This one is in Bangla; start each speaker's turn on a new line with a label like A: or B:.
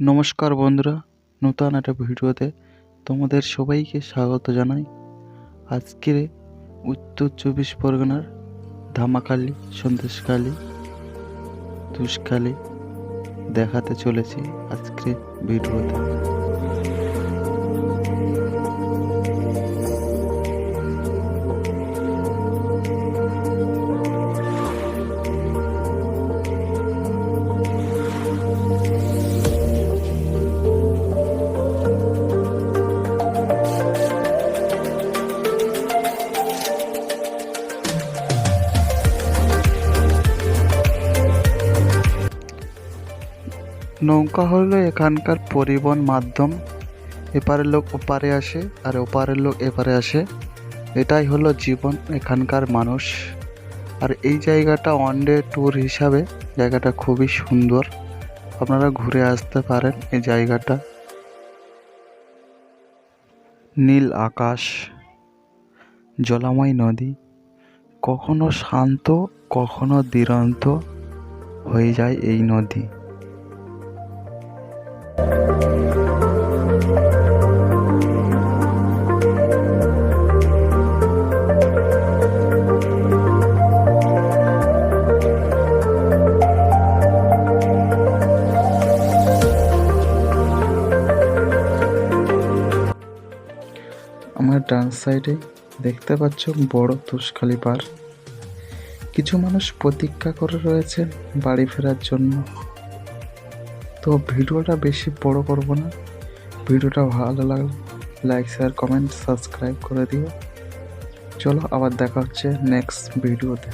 A: নমস্কার বন্ধুরা, নতুন একটা ভিডিওতে তোমাদের সবাইকে স্বাগত জানাই। আজকের উত্তর চব্বিশ পরগনার ধামাকালী, সন্দেশকালী, তুষকালী দেখাতে চলেছি আজকের ভিডিওতে। নৌকা হলো এখানকার পরিবহন মাধ্যম। এপারের লোক ওপারে আসে আর ওপারের লোক এপারে আসে। এটাই হলো জীবন এখানকার মানুষ। আর এই জায়গাটা ওয়ান ডে ট্যুর হিসাবে জায়গাটা খুবই সুন্দর। আপনারা ঘুরে আসতে পারেন এই জায়গাটা। নীল আকাশ, জলাময় নদী, কখনো শান্ত, কখনো দিগন্ত হয়ে যায় এই নদী। আমার ডান সাইডে দেখতে পাচ্ছ বড় তুষখালি পার। কিছু মানুষ প্রতীক্ষা করে রয়েছে বাড়ি ফেরার জন্য। তো ভিডিওটা বেশি বড় করব না। ভিডিওটা ভালো লাগলে লাইক শেয়ার কমেন্ট সাবস্ক্রাইব করে দিও। চলো আবার দেখা হচ্ছে নেক্সট ভিডিওতে